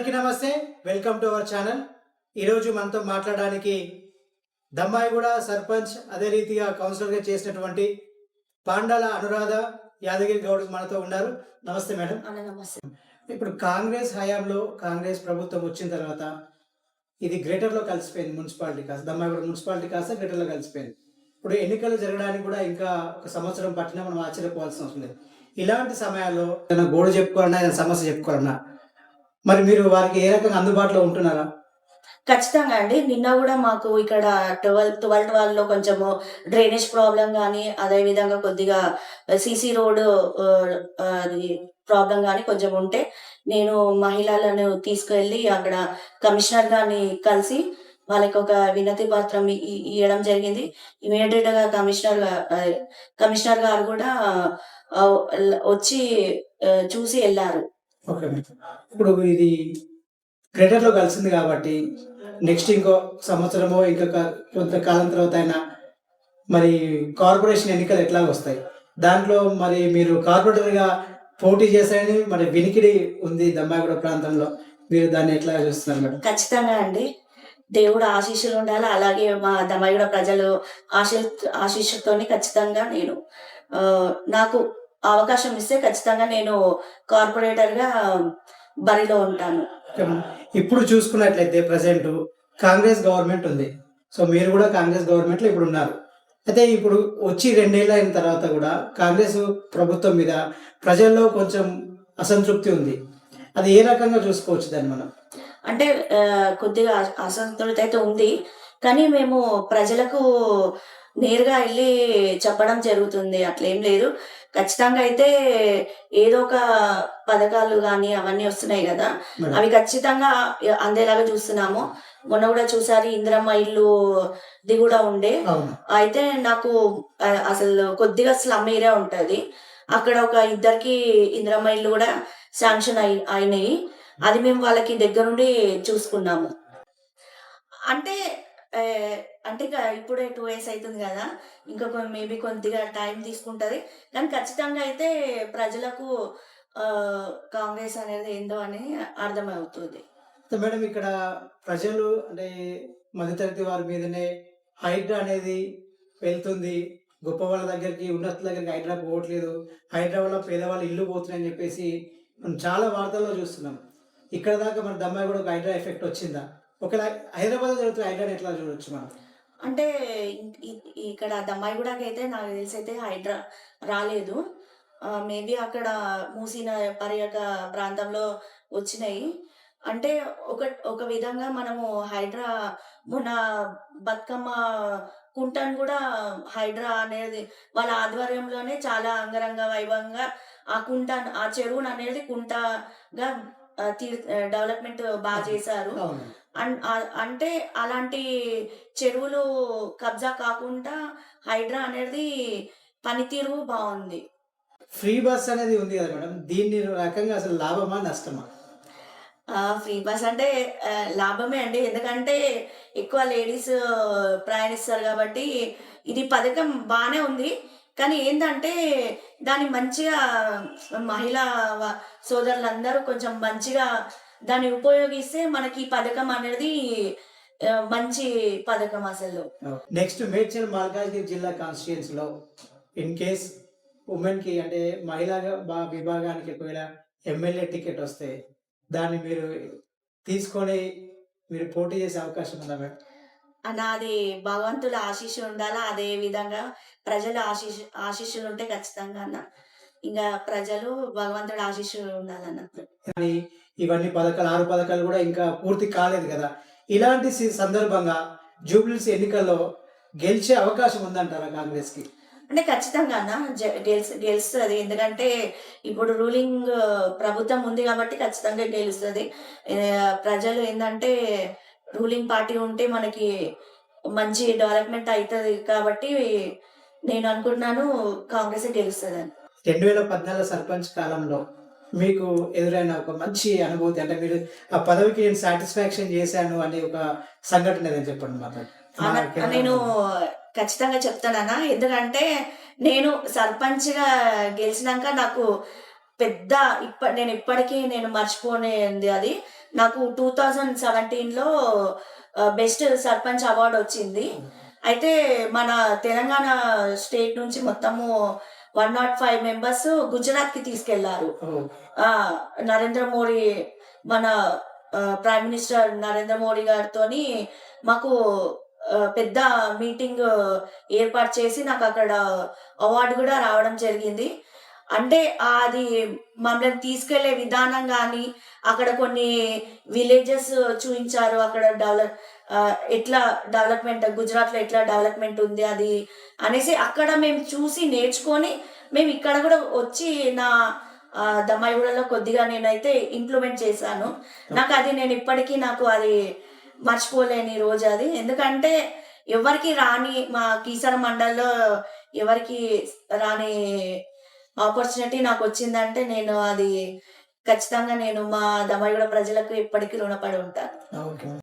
అందరికీ నమస్తే. Welcome to our channel ఈరోజు మనతో మాట్లాడడానికి దమ్మాయిగూడ సర్పంచ్ అదే రీతిగా కౌన్సిలర్గా చేసినటువంటి పాండాల అనురాధ యాదగిరి గౌడ్ మనతో ఉన్నారు. నమస్తే మేడం. నమస్తే. ఇప్పుడు కాంగ్రెస్ హయాంలో కాంగ్రెస్ ప్రభుత్వం వచ్చిన తర్వాత ఇది గ్రేటర్లో కలిసిపోయింది మున్సిపాలిటీ కాస్త. దమ్మాయిగూడ మున్సిపాలిటీ కాస్త గ్రేటర్లో కలిసిపోయింది. ఇప్పుడు ఎన్నికలు జరగడానికి కూడా ఇంకా ఒక సంవత్సరం పట్టినా మనం ఆశ్చర్యపోవాల్సిన అవసరం లేదు. ఇలాంటి సమయాల్లో గోడు చెప్పుకోవాలన్నా సమస్య చెప్పుకోవాలన్నా మరి మీరు వారికి ఏ రకంగా అందుబాటులో ఉంటున్నారా? ఖచ్చితంగా అండి. నిన్న కూడా మాకు ఇక్కడ ట్వెల్వ్ ట్వెల్వ్ వాళ్ళలో కొంచెము డ్రైనేజ్ ప్రాబ్లం కానీ అదేవిధంగా కొద్దిగా సీసీ రోడ్ ప్రాబ్లం కానీ కొంచెం ఉంటే నేను మహిళలను తీసుకెళ్ళి అక్కడ కమిషనర్ గారిని కలిసి వాళ్ళకి ఒక వినతి పత్రం ఇ- ఇవ్వడం జరిగింది. ఇమీడియట్గా కమిషనర్ కమిషనర్ గారు కూడా వచ్చి చూసి వెళ్ళారు. ఓకే. ఇప్పుడు ఇది గ్రేటర్లో కలిసింది కాబట్టి నెక్స్ట్ ఇంకో సంవత్సరమో ఇంకా కొంతకాలం తర్వాత అయినా మరి కార్పొరేషన్ ఎన్నికలు ఎట్లా వస్తాయి? దాంట్లో మరి మీరు కార్పొరేటర్గా పోటీ చేశారని మరి వినికిడి ఉంది దమ్మాగూడ ప్రాంతంలో. మీరు దాన్ని ఎట్లా చూస్తున్నారు మేడం? ఖచ్చితంగా అండి. దేవుడు ఆశీస్సులు ఉండాలి. అలాగే మా దమ్మాయిగూడ ప్రజలు ఆశీ ఆశీస్సుతోని ఖచ్చితంగా నేను నాకు అవకాశం ఇస్తే ఖచ్చితంగా నేను కార్పొరేటర్గా బరిలో ఉంటాను. ఇప్పుడు చూసుకున్నట్లయితే ప్రజెంట్ కాంగ్రెస్ గవర్నమెంట్ ఉంది. సో మీరు కూడా కాంగ్రెస్ గవర్నమెంట్లో ఇప్పుడు ఉన్నారు. అయితే ఇప్పుడు వచ్చి రెండేళ్ళు అయిన తర్వాత కూడా కాంగ్రెస్ ప్రభుత్వం మీద ప్రజల్లో కొంచెం అసంతృప్తి ఉంది. అది ఏ రకంగా చూసుకోవచ్చు దాన్ని మనం? అంటే కొద్దిగా అస- అసంతృప్తి అయితే ఉంది. కానీ మేము ప్రజలకు నేరుగా వెళ్ళి చెప్పడం జరుగుతుంది. అట్లేం లేదు. ఖచ్చితంగా అయితే ఏదో ఒక పథకాలు కానీ అవన్నీ వస్తున్నాయి కదా. అవి ఖచ్చితంగా అందేలాగా చూస్తున్నాము. మొన్న కూడా చూసారు ఇందిరమ్మ ఇల్లు ది కూడా ఉండే. అయితే నాకు అసలు కొద్దిగా స్లమ్ ఏరియా ఉంటది. అక్కడ ఒక ఇద్దరికి ఇందిరమ్మ ఇల్లు కూడా శాంక్షన్ అయి అయినాయి. అది మేము వాళ్ళకి దగ్గరుండి చూసుకున్నాము. అంటే అంటే ఇప్పుడే టూ ఇయర్స్ అవుతుంది కదా. ఇంకా మేబీ కొద్దిగా టైం తీసుకుంటుంది. కానీ ఖచ్చితంగా అయితే ప్రజలకు కాంగ్రెస్ అనేది ఏందో అని అర్థమవుతుంది. మేడం ఇక్కడ ప్రజలు అంటే మధ్యతరగతి వారి మీదనే హైడ్రా అనేది వెళ్తుంది. గొప్ప వాళ్ళ దగ్గరికి ఉన్నతుల దగ్గరికి హైడ్రా పోవట్లేదు. హైడ్రా వల్ల పేదవాళ్ళు ఇల్లు పోతున్నాయని చెప్పేసి మనం చాలా వార్తల్లో చూస్తున్నాం. ఇక్కడ దాకా మన దమ్మాయి కూడా ఒక హైడ్రా ఎఫెక్ట్ వచ్చిందా? ఒకవేళ హైదరాబాద్ జరుగుతున్న హైడ్రాని ఎట్లా చూడొచ్చు మనం? అంటే ఇక్కడ దమ్మాయిగూడకి అయితే నాకు తెలిసి అయితే హైడ్రా రాలేదు. మేబీ అక్కడ మూసిన పర్యాటక ప్రాంతంలో వచ్చినాయి. అంటే ఒక ఒక విధంగా మనము హైడ్రా మన బతుకమ్మ కుంటను కూడా హైడ్రా అనేది వాళ్ళ ఆధ్వర్యంలోనే చాలా అంగరంగ వైభవంగా ఆ కుంట ఆ చెరువును అనేది కుంటగా డెవలప్మెంట్ బాగా చేశారు. అంటే అలాంటి చెరువులు కబ్జా కాకుండా హైడ్రా అనేది పనితీరు బాగుంది. ఫ్రీ బస్ అనేది ఉంది కదా మేడం దీన్ని రకంగా అసలు లాభమా నష్టమా? ఫ్రీ బస్ అంటే లాభమే అండి. ఎందుకంటే ఎక్కువ లేడీస్ ప్రయాణిస్తారు కాబట్టి ఇది పథకం బాగానే ఉంది. కానీ ఏంటంటే దాన్ని మంచిగా మహిళా సోదరులందరూ కొంచెం మంచిగా దాన్ని ఉపయోగిస్తే మనకి ఈ పథకం అనేది మంచి పథకం అసలు. నెక్స్ట్ మేడ్చల్ మల్కాజ్గిరి జిల్లా కాన్స్టిట్యుయెన్సీ లో ఇన్ కేస్ ఉమెన్కి అంటే మహిళా బా- విభాగానికి ఒకవేళ ఎమ్మెల్యే టికెట్ వస్తే దాన్ని మీరు తీసుకొని మీరు పోటీ చేసే అవకాశం ఉందా మేడం నాది భగవంతుల ఆశీస్సు ఉండాలా? అదే విధంగా ప్రజల ఆశీస్సు ఆశీస్సులు ఉంటే ఖచ్చితంగా అన్న. ఇంకా ప్రజలు భగవంతుడి ఆశీస్సులు ఉండాలన్న కానీ ఇవన్నీ పథకాలు ఆరు పథకాలు కూడా ఇంకా పూర్తి కాలేదు కదా. ఇలాంటి సందర్భంగా జూబ్లీస్ ఎన్నికల్లో గెలిచే అవకాశం ఉందంటారా కాంగ్రెస్కి అంటే ఖచ్చితంగా అన్న. గెలిచి గెలుస్తుంది. ఎందుకంటే ఇప్పుడు రూలింగ్ ప్రభుత్వం ఉంది కాబట్టి ఖచ్చితంగా గెలుస్తుంది. ప్రజలు ఏంటంటే రూలింగ్ పార్టీ ఉంటే మనకి మంచి డెవలప్మెంట్ అవుతుంది కాబట్టి నేను అనుకుంటున్నాను కాంగ్రెస్ గెలుస్తుంది అని రెండు వేల పద్నాలుగు సర్పంచ్ కాలంలో మీకు ఎదురైన ఒక మంచి అనుభూతి అంటే మీరు ఆ పదవికి నేను సాటిస్ఫాక్షన్ చేశాను అనే ఒక సంఘటన ఏదని చెప్పండి అన- నేను ఖచ్చితంగా చెప్తానన్నా ఎందుకంటే నేను సర్పంచ్గా గెలిచినాక నాకు పెద్ద ఇప్ప నేను ఇప్పటికీ నేను మర్చిపోనేది అది. నాకు టూ థౌజండ్ సెవెంటీన్లో బెస్ట్ సర్పంచ్ అవార్డు వచ్చింది. అయితే మన తెలంగాణ స్టేట్ నుంచి మొత్తము వన్ నాట్ ఫైవ్ మెంబర్స్ గుజరాత్కి తీసుకెళ్ళారు. నరేంద్ర మోడీ మన ప్రైమ్ మినిస్టర్ నరేంద్ర మోడీ గారితో మాకు పెద్ద మీటింగ్ ఏర్పాటు చేసి నాకు అక్కడ అవార్డు కూడా రావడం జరిగింది. అంటే అది మమ్మల్ని తీసుకెళ్ళే విధానం కానీ అక్కడ కొన్ని విలేజెస్ చూపించారు అక్కడ డెవలప్ ఎట్లా డెవలప్మెంట్ గుజరాత్లో ఎట్లా డెవలప్మెంట్ ఉంది అది అనేసి అక్కడ మేము చూసి నేర్చుకొని మేము ఇక్కడ కూడా వచ్చి నా దమ్మాయిగూడలో కొద్దిగా నేనైతే ఇంప్లిమెంట్ చేశాను. నాకు అది నేను ఇప్పటికీ నాకు అది మర్చిపోలేని రోజు అది. ఎందుకంటే ఎవరికి రాని మా కీసర మండల్లో ఎవరికి రాని ఆపర్చునిటీ నాకు వచ్చిందంటే నేను అది ఖచ్చితంగా నేను మా దమయగూడ ప్రజలకు ఇప్పటికీ రుణపడి ఉంటాను